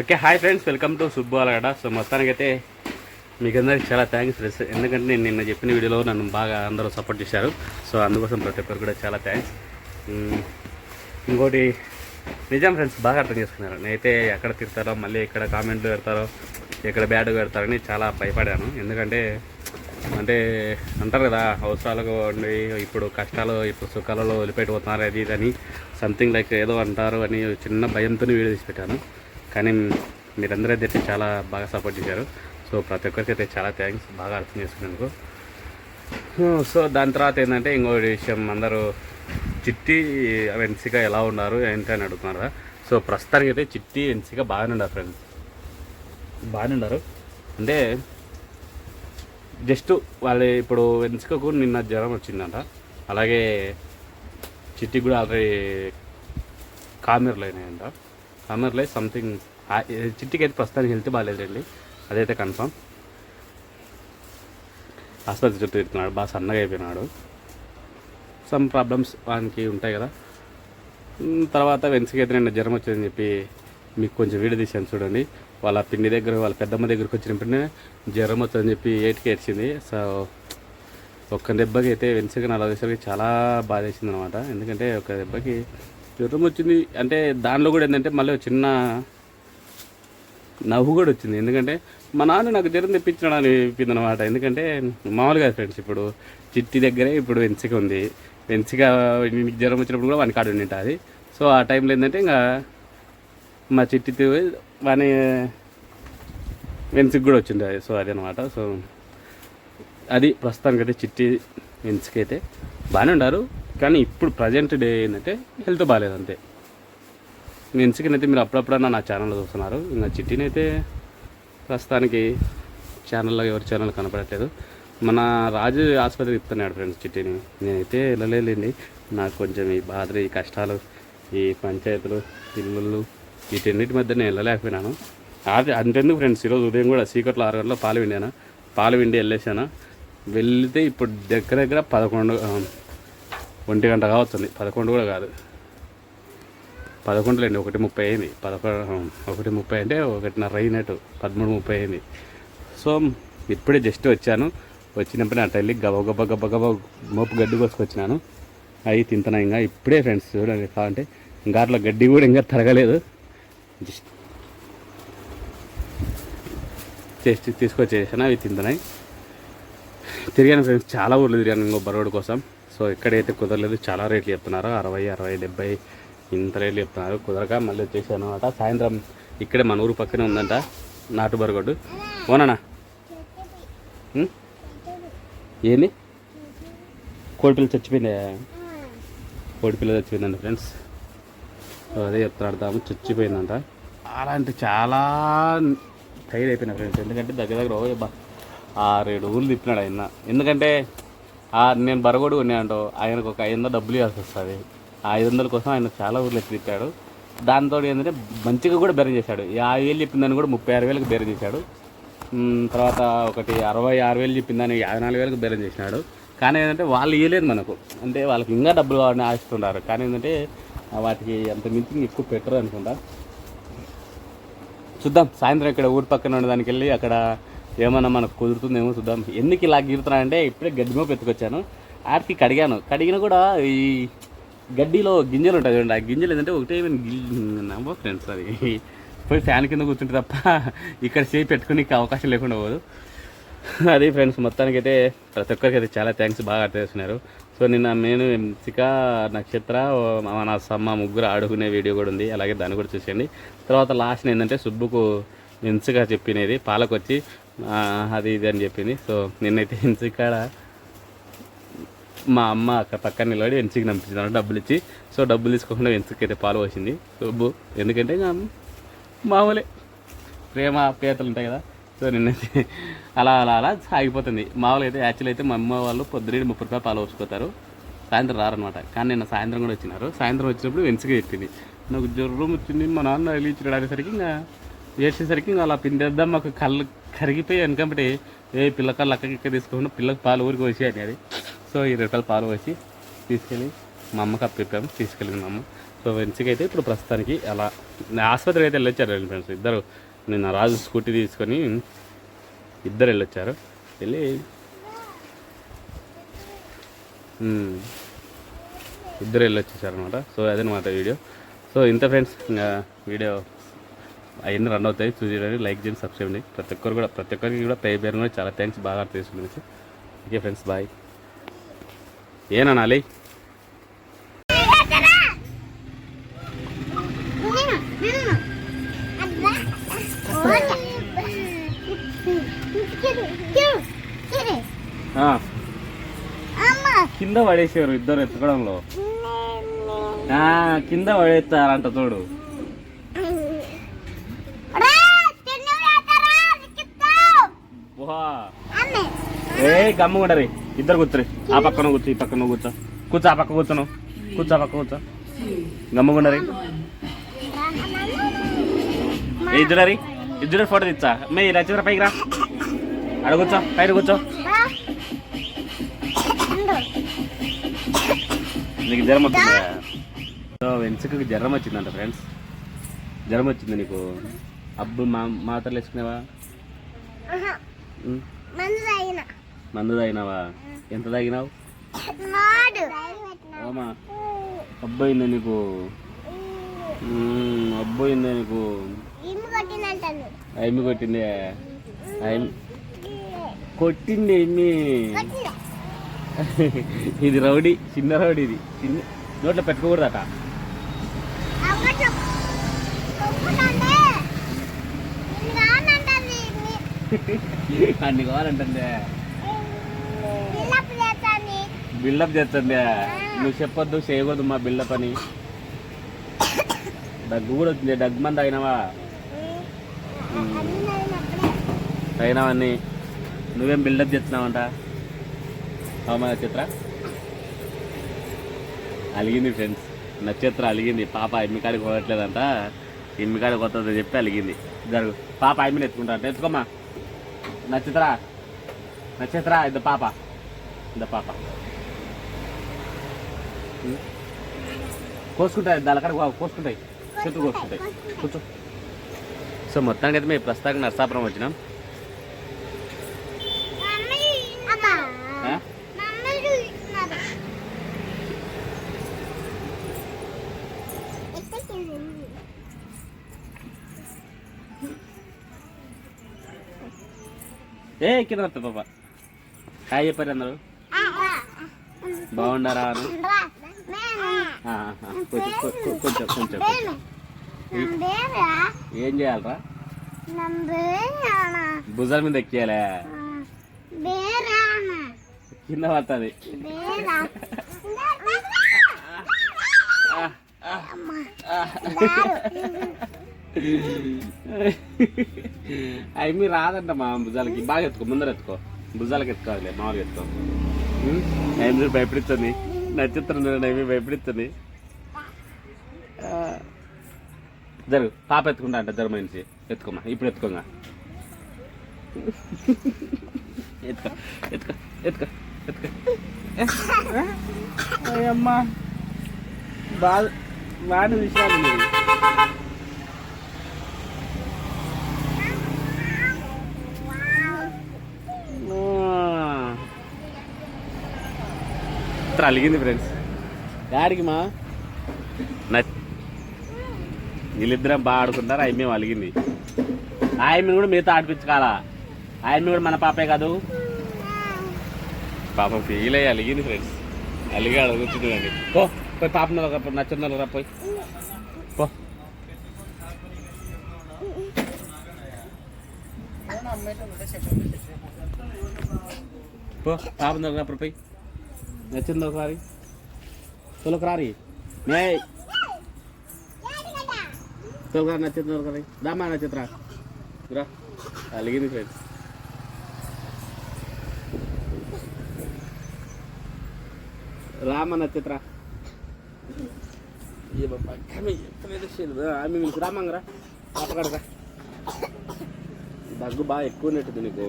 Okay hi friends welcome to Subbu Alagada. So మొత్తానికైతే మీకు అందరికి చాలా థ్యాంక్స్ ఫ్రెండ్స్. ఎందుకంటే నేను నిన్న చెప్పిన వీడియోలో నన్ను బాగా అందరూ సపోర్ట్ చేశారు. సో అందుకోసం ప్రతి ఒక్కరు కూడా చాలా థ్యాంక్స్ ఇంకోటి నిజం ఫ్రెండ్స్ బాగా అర్థం చేసుకున్నారు. నేనైతే ఎక్కడ తిడతారో మళ్ళీ ఎక్కడ కామెంట్లు పెడతారో ఎక్కడ బ్యాడ్ పెడతారని చాలా భయపడాను. ఎందుకంటే అంటే అంటారు కదా అవసరాలకు ఉండి ఇప్పుడు కష్టాలు ఇప్పుడు సుఖాలలో వదిలిపెట్టిపోతున్నారు అది ఇది అని సంథింగ్ లైక్ ఏదో అంటారు అని చిన్న భయంతో వీడియో తీసి పెట్టాను. కానీ మీరందరూ అయితే చాలా బాగా సపోర్ట్ చేశారు. సో ప్రతి ఒక్కరికి అయితే చాలా థ్యాంక్స్ బాగా అర్థం చేసుకున్నందుకు. సో దాని తర్వాత ఏంటంటే ఇంకో విషయం అందరూ చిట్టి ఎన్సిక ఎలా ఉన్నారు ఏంటి అని అడుగుతున్నారు. సో ప్రస్తుతానికి అయితే చిట్టి ఎన్సిక బాగానే ఉన్నారు ఫ్రెండ్స్ బాగానే ఉన్నారు. అంటే జస్ట్ వాళ్ళ ఇప్పుడు ఎన్సికకు నిన్న జ్వరం వచ్చిందంట. అలాగే చిట్టికి కూడా ఆల్రెడీ కామెర్లు అయినాయంట. కామెర్లే సంథింగ్ చిట్టికి అయితే ప్రస్తుతానికి హెల్త్ బాగాలేదండి అదైతే కన్ఫామ్ ఆసుపత్రి చుట్టూ తిరుగుతున్నాడు బాగా సన్నగా అయిపోయినాడు. సమ్ ప్రాబ్లమ్స్ వానికి ఉంటాయి కదా. తర్వాత వెన్స్కి అయితే నిన్న జ్వరం వచ్చిందని చెప్పి మీకు కొంచెం వీడియో తీసాను చూడండి. వాళ్ళ పిండి దగ్గర వాళ్ళ పెద్దమ్మ దగ్గరికి వచ్చినప్పుడే జ్వరం వచ్చిందని చెప్పి ఏటికి ఏడ్చింది. సో ఒక్క దెబ్బకి అయితే వెన్స్కి నలభై వేసరికి చాలా బాధ వేసింది అనమాట ఎందుకంటే ఒక దెబ్బకి జ్వరం వచ్చింది. అంటే దానిలో కూడా ఏంటంటే మళ్ళీ ఒక చిన్న నవ్వు కూడా వచ్చింది. ఎందుకంటే మా నాన్న నాకు జ్వరం తెప్పించినాడు అని చెప్పింది అనమాట ఎందుకంటే మామూలుగా ఫ్రెండ్స్ ఇప్పుడు చిట్టి దగ్గరే ఇప్పుడు వెంచిక ఉంది. వెన్సిక జ్వరం వచ్చినప్పుడు కూడా వాని కాడు ఉంటుంది సో ఆ టైంలో ఏంటంటే ఇంకా మా చిట్టి వాని వెన్సిక్ కూడా వచ్చింది అది సో అది అనమాట సో అది ప్రస్తుతానికి అయితే చిట్టి వెంచుకైతే బాగానే ఉన్నారు. కానీ ఇప్పుడు ప్రజెంట్ డే ఏంటంటే హెల్త్ బాగాలేదు అంతే. వెన్సికనైతే మీరు అప్పుడప్పుడన్నా నా ఛానల్లో చూస్తున్నారు. ఇంకా చిట్టిని అయితే ప్రస్తుతానికి ఛానల్లో ఎవరి ఛానల్ కనపడట్లేదు. మన రాజు ఆసుపత్రికి ఇస్తున్నాడు ఫ్రెండ్స్ చిట్టిని. నేనైతే వెళ్ళలేదండి. నాకు కొంచెం ఈ బాధలు ఈ కష్టాలు ఈ పంచాయతీలు ఇల్లులు వీటన్నిటి మధ్య నేను వెళ్ళలేకపోయినాను. అది అంతెందుకు ఫ్రెండ్స్ ఈరోజు ఉదయం కూడా సీకట్లో ఆరు గంటల పాలు విండాను పాలు విండి వెళ్ళేసాను వెళ్తే ఇప్పుడు దగ్గర దగ్గర పదకొండు ఒంటి గంట కావస్తుంది. పదకొండు కూడా కాదు. పదకొండులేండి ఒకటి ముప్పై అయింది. పదకొండు ఒకటి ముప్పై అంటే ఒకటిన్నర అయినట్టు. పదమూడు ముప్పై అయింది. సో ఇప్పుడే జస్ట్ వచ్చాను. వచ్చినప్పుడు అటు వెళ్ళి గబ గబ గబ గబ మోపు గడ్డి కోసుకొచ్చినాను. అవి తింటున్నా ఇంకా ఇప్పుడే ఫ్రెండ్స్ చూడండి కావాలంటే గారిలో గడ్డి కూడా ఇంకా తరగలేదు. జస్ట్ జస్ట్ తీసుకొచ్చేసాను అవి తింటున్నాయి తిరిగాను ఫ్రెండ్స్ చాలా ఊర్లు తిరిగాను ఇంకో బరోడ్ కోసం. సో ఎక్కడైతే కుదరలేదు చాలా రేట్లు చెప్తున్నారు. అరవై అరవై డెబ్బై ఇంత రేట్లు చెప్తున్నారు. కుదరక మళ్ళీ వచ్చేసాను అనమాట సాయంత్రం ఇక్కడే మన ఊరు పక్కనే ఉందంట నాటు బరగొడ్డు ఓనా ఉం? ఏంది కోడిపిల్ల చచ్చిపోయిందా? కోడిపిల్ల చచ్చిపోయిందంట ఫ్రెండ్స్. అదే చెప్తున్నాడు చచ్చిపోయిందంట. అలాంటి చాలా టైర్ అయిపోయినా ఫ్రెండ్స్. ఎందుకంటే దగ్గర దగ్గర ఓ బా ఆరేడు ఊళ్ళు తిప్పినాడు ఆయన. ఎందుకంటే నేను బరగొడు ఉన్నాడు ఆయనకు ఒక ఐదు వందలు డబ్బులు ఇవ్వాల్సి వస్తుంది. ఆ ఐదు వందల కోసం ఆయన చాలా ఊర్లు తిప్పాడు దాంతో ఏంటంటే మంచిగా కూడా బేరం చేశాడు. యాభై వేలు చెప్పిందని కూడా ముప్పై ఆరు వేలకు బేరం చేశాడు. తర్వాత ఒకటి అరవై ఆరు వేలు చెప్పిందని యాభై నాలుగు వేలకు బేరం చేసినాడు. కానీ ఏంటంటే వాళ్ళు ఇవ్వలేదు మనకు. అంటే వాళ్ళకి ఇంకా డబ్బులు కావాలని ఆశిస్తున్నారు కానీ ఏంటంటే వాటికి అంత మించి ఎక్కువ పెట్టరు అనుకుంటా. చూద్దాం. సాయంత్రం ఇక్కడ ఊరి పక్కన ఉన్న దానికి వెళ్ళి అక్కడ ఏమన్నా మనకు కుదురుతుందేమో చూద్దాం. ఎందుకు ఇలా గీరుతున్నానంటే ఇప్పుడే గడ్డి మోపు ఎత్తుకొచ్చాను కడిగాను. కడిగిన కూడా ఈ గడ్డిలో గింజలు ఉంటాయి చూడండి. ఆ గింజలు ఏంటంటే ఒకటే నమ్మో ఫ్రెండ్స్ అది. పోయి ఫ్యాన్ కింద కూర్చుంటే తప్ప ఇక్కడ చేయి పెట్టుకునే అవకాశం లేకుండా పోదు. అది ఫ్రెండ్స్ మొత్తానికి అయితే ప్రతి ఒక్కరికి అయితే చాలా థ్యాంక్స్ బాగా అర్థం చేస్తున్నారు సో నిన్న నేను ఎంసిక నక్షత్ర నా మన సమ్మ ముగ్గురు ఆడుకునే వీడియో కూడా ఉంది. అలాగే దాన్ని కూడా చూసేయండి. తర్వాత లాస్ట్ ఏంటంటే సుబ్బుకు ఎంసిక చెప్పినది. పాలకు వచ్చి అది ఇది అని చెప్పింది. సో నిన్నైతే ఎంసికాడ మా అమ్మ అక్కడ పక్కన నిలబడి ఎంచికి నంపించినాను డబ్బులు ఇచ్చి సో డబ్బులు తీసుకోకుండా ఎంచుకైతే అయితే పాలు పోసింది. సో ఎందుకంటే మామూలే. ప్రేమ ఆప్యాయతలు ఉంటాయి కదా. సో నిన్నైతే అలా అలా అలా సాగిపోతుంది మామూలుగా అయితే యాక్చువల్ అయితే మా అమ్మ వాళ్ళు పొద్దున ముప్పై రూపాయలు పాలు పోసుకుపోతారు సాయంత్రం రారనమాట కానీ నిన్న సాయంత్రం కూడా వచ్చినారు. సాయంత్రం వచ్చినప్పుడు వెన్స్గా చెప్పింది. నాకు జ్వరం వచ్చింది మా నాన్న వెళ్ళిచ్చినాడు అనేసరికి ఇంకా వేసేసరికి ఇంకా అలా పిండేద్దాం మాకు కళ్ళు కరిగిపోయి వెనకంపటి ఏ పిల్లకాయలు అక్కడికి ఇక్కడ తీసుకోకుండా పిల్లకి పాలు ఊరికి వచ్చాయని అది సో ఈ రూపాయలు పాలు వచ్చి తీసుకెళ్ళి మా అమ్మకి అప్పిప్పాము తీసుకెళ్ళింది మా అమ్మ. సో వెన్సీకి అయితే ఇప్పుడు ప్రస్తుతానికి అలా ఆసుపత్రికి అయితే వెళ్ళొచ్చారు ఫ్రెండ్స్. ఇద్దరు నిన్న రాజు స్కూటీ తీసుకొని ఇద్దరు వెళ్ళొచ్చారు. వెళ్ళి ఇద్దరు వెళ్ళొచ్చేసారు అనమాట సో అదనమాట వీడియో. సో ఇంత ఫ్రెండ్స్ ఇంకా వీడియో అవన్నీ రన్ అవుతాయి. చూసేయండి లైక్ చేయండి సబ్స్క్రైబ్ చేయండి. ప్రతి ఒక్కరు కూడా ప్రతి ఒక్కరికి కూడా పే పేరు కూడా చాలా థ్యాంక్స్ బాగా అర్థం ఓకే ఫ్రెండ్స్ బాయ్ ఏననాలి కింద పడేసారు ఇద్దరు ఎత్తుకోవడంలో. కింద పడేస్తారంట చూడు. ఏ గమ్ము కూడా రే. ఇద్దరు కూర్చోరి ఆ పక్కన కూర్చో ఈ పక్కన కూర్చో. కూర్చో ఆ పక్క కూర్చోను. కూర్చో ఆ పక్క కూర్చో. గమ్ము రే. ఏ ఇద్దరు ఫోటో తెచ్చా మే రచిత పైకి రా. అడ కూర్చో పైన కూర్చో. నీకు జ్వరం వచ్చిందా? సో వెన్సుకు జ్వరం వచ్చిందంట ఫ్రెండ్స్ జ్వరం వచ్చింది నీకు. అబ్బు మా మాత్రలు వేసుకునేవా? మందు తాగినావా? ఎంత తాగినావు? ఓమా అబ్బాయిందా నీకు. అబ్బాయిందా నీకు. అయిమి కొట్టిందే? కొట్టింది ఎన్ని ఇది రౌడీ చిన్న రౌడీ ఇది. చిన్న నోట్లో పెట్టుకోకూడదట. అన్ని కావాలంటుందే. బిల్డప్ చేస్తుంది నువ్వు చెప్పొద్దు చేయకూడదు మా బిల్డప్ అని. దగ్గు కూడా వచ్చింది. దగ్గు మంది అయినావా అయినావన్నీ నువ్వేం బిల్డప్ చేస్తున్నావంట? అవునా చిత్ర అలిగింది ఫ్రెండ్స్. నక్షత్ర అలిగింది. పాప ఇమ్మికాడికి పోవట్లేదంట. ఇమ్మికాడికి పోతుందని చెప్పి అలిగింది. జరుగు. పాప ఎమ్మిని ఎత్తుకుంటా అంటే ఎత్తుకోమ్మా. నక్షత్ర. నక్షత్ర ఇది పాప. ఇది పాప. కోసుకుంటాయి దానికడ కోసుకుంటాయి చెట్లు కోసుకుంటాయి కూర్చో. సో మొత్తానికి అయితే మేము ప్రస్తుతానికి నర్సాపురం వచ్చినాం? ఏ కింద పాప. హాయ్ చెప్పారు అందరూ. బాగుండారా అని? కొంచెం కొంచెం. ఏం చేయాలరా? భుజాల మీద ఎక్కియాలే. కింద పడుతుంది. అవి మీరు రాదంట మా భుజాలకి. బాగా ఎత్తుకో ముందర ఎత్తుకో. భుజాలకి ఎత్తుకోవాలి మామూలుగా ఎత్తుకో. అవి మీరు నచ్చుతుంది అవి భయపడిస్తుంది జరుగు పాప ఎత్తుకుంటా అంట జరు మనిషి ఎత్తుకోమా ఇప్పుడు ఎత్తుకోగా ఎత్తుకో ఎత్తుకో ఎత్తుకో ఎత్తుకో అమ్మా బాగా విషయాలు ఇത്ര అలిగింది ఫ్రెండ్స్ గాడికి మా. వీళ్ళిద్దరం బాగా ఆడుకుంటారు ఆమె మేము అలిగింది. ఆయమ్మ కూడా మీతో ఆడిపించుకోవాలా? ఆయమ్మ కూడా మన పాపే కాదు. పాపం ఫీల్ అయ్యి అలిగింది ఫ్రెండ్స్ అలిగి అడుగుతుందండి పో పోయి పాప నచ్చుందా రా పోయి. పో. పో పాప పోయి. నచ్చింది ఒకసారి? తొలక రారి మే. తొలక నచ్చింది ఒకసారి? దామా నచ్చిత్రా. రా. అలిగింది ఫ్రెండ్స్ రామ నక్షత్ర ఆమె మీకు రామంగరా అప్పకడగా దగ్గు బాగా ఎక్కువ ఉన్నట్టుంది నీకు.